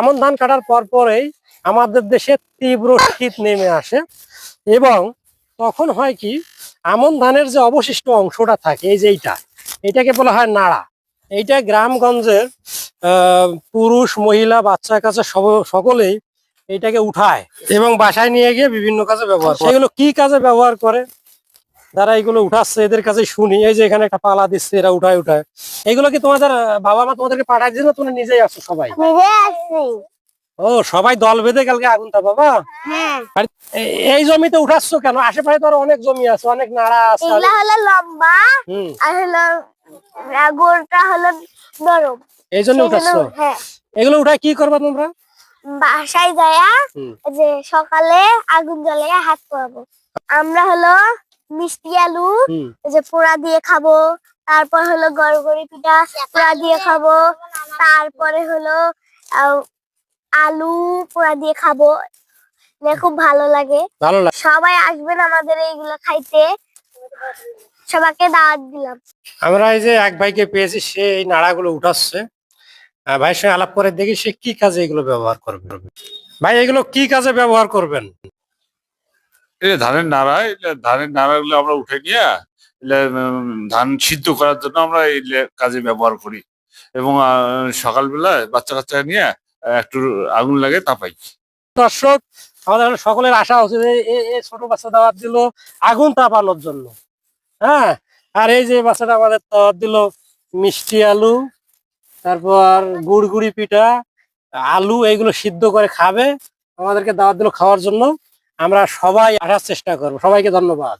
আমন ধান কাটার পর পরেই আমাদের দেশে তীব্র শীত নেমে আসে। এবং তখন হয় কি, আমন ধানের যে অবশিষ্ট অংশটা থাকে, এই যে এইটা, এটাকে বলা হয় নাড়া। এইটা গ্রামগঞ্জের পুরুষ, মহিলা, বাচ্চা কাছে সকলেই এটাকে উঠায় এবং বাসায় নিয়ে গিয়ে বিভিন্ন কাজে ব্যবহার সেগুলো কি কাজে ব্যবহার করে? যারা এগুলো উঠাচ্ছে এদের কাছে শুনি এই যে এখানে একটা পালা দিচ্ছে এরা উঠায় উঠায়। এগুলো কি তোমাদের বাবা মা তোমাদেরকে পাঠায় না তুমি নিজেই আসছো সবাই? ও সবাই দল বেঁধে কালকে আগুন তা বাবা? হ্যাঁ। এই জমিতে উঠাচ্ছ কেন? আশেপাশে তো আরও অনেক জমি আছে অনেক নাড়া আছে হলো লম্বা আর হলো আহ, হলো নরম। এই জন্য উঠাচ্ছ? হ্যাঁ। এগুলো উঠায় কি করবা তোমরা? বাসায় যায়া। যে সকালে আগুন জ্বালিয়ে হাত পোড়াবো আমরা হলো মিষ্টি আলু যে পোড়া দিয়ে খাব তারপর হলো গড়গড়ি পিঠা পোড়া দিয়ে খাব তারপরে হলো আলু পোড়া দিয়ে খাব। খুব ভালো লাগে। ভালো লাগে। সবাই আসবেন আমাদের এইগুলো খাইতে। সবাইকে দাওয়াত দিলাম। আমরা এই যে এক ভাইকে পেয়েছি সে এই নাড়াগুলো উঠাচ্ছে। ভাইয়ের সঙ্গে আলাপ করে দেখি সে কি কাজে এগুলো ব্যবহার করবে। ভাই এগুলো কি কাজে ব্যবহার করবেন? এই যে ধানের নাড়া এটা ধানের নাড়াগুলো আমরা উঠে নিয়ে ধান সিদ্ধ করার জন্য আমরা এই কাজে ব্যবহার করি। এবং আহ, সকালবেলায় বাচ্চা কাচ্চা নিয়ে একটু আগুন লাগে তাপাই। দর্শক আমাদের সকলের আশা হচ্ছে যে এ- এ ছোট বাচ্চা দাওয়াত দিল আগুন তাপানোর জন্য। হ্যাঁ? আর এই যে বাচ্চাটা আমাদের দাওয়াত দিল মিষ্টি আলু তারপর গুড়গুড়ি পিঠা আলু এইগুলো সিদ্ধ করে খাবে। আমাদেরকে দাওয়াত দিল খাওয়ার জন্য। আমরা সবাই আসার চেষ্টা করব। সবাইকে ধন্যবাদ।